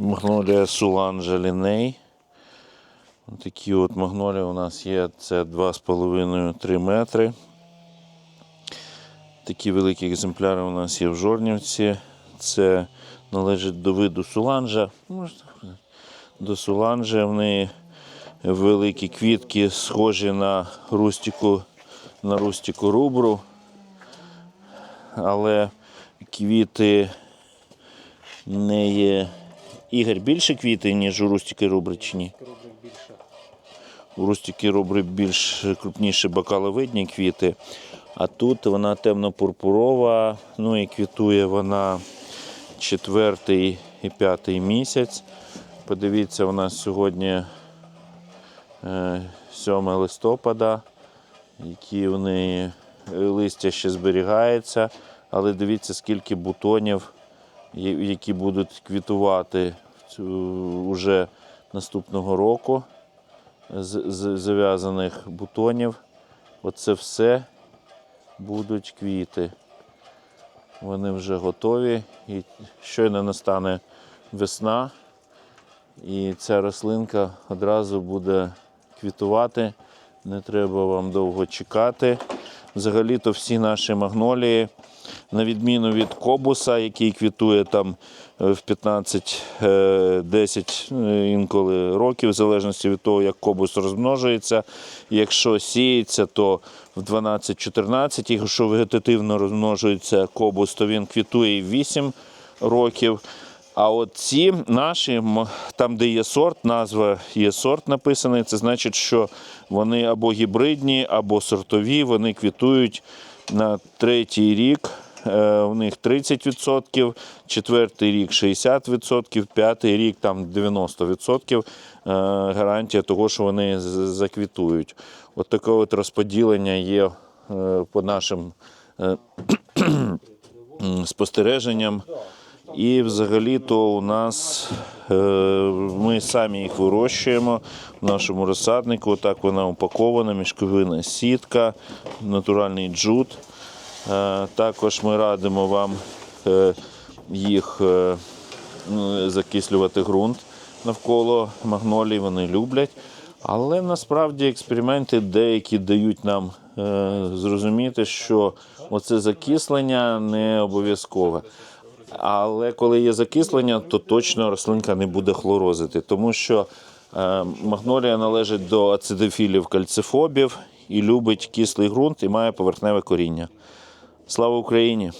Магнолія Суланжа Ліней. Такі от магнолії у нас є. Це 2,5-3 метри. Такі великі екземпляри у нас є в Жорнівці. Це належить до виду Суланжа. До Суланжа. В неї великі квітки, схожі на рустіку, на рустіку рубру. Але квіти не є. Ігор, більше квіти, ніж у рустіки рубри чи ні? У рустіки рубри більш крупніші бакаловидні квіти, а тут вона темно-пурпурова, ну і квітує вона четвертий і п'ятий місяць. Подивіться, у нас сьогодні е, 7 листопада, які в неї е, листя ще зберігається, але дивіться, скільки бутонів, які будуть квітувати уже наступного року з зав'язаних бутонів. Оце все будуть квіти. Вони вже готові. І щойно настане весна, і ця рослинка одразу буде квітувати. Не треба вам довго чекати. Взагалі-то всі наші магнолії, на відміну від кобуса, який квітує там е, в 15-10 е, інколи років, в залежності від того, як кобус розмножується. Якщо сіється, то в 12-14, якщо вегетативно розмножується кобус, то він квітує в 8 років. А от ці наші, там, де є сорт, назва є сорт написаний, це значить, що вони або гібридні, або сортові, вони квітують на третій рік. Е, У них 30%, четвертий рік 60%, п'ятий рік там 90% е, гарантія того, що вони заквітують. От таке от розподілення є е, по нашим спостереженням. І взагалі-то у нас ми самі їх вирощуємо в нашому розсаднику. Отак вона упакована, мішковина сітка, натуральний джут. Е, також ми радимо вам е, їх е, ну, закислювати ґрунт навколо магнолій, вони люблять. Але насправді експерименти деякі дають нам зрозуміти, що оце закислення не обов'язкове. Але коли є закислення, то точно рослинка не буде хлорозити, тому що магнолія належить до ацидофілів кальцифобів і любить кислий ґрунт і має поверхневе коріння. Слава Україні!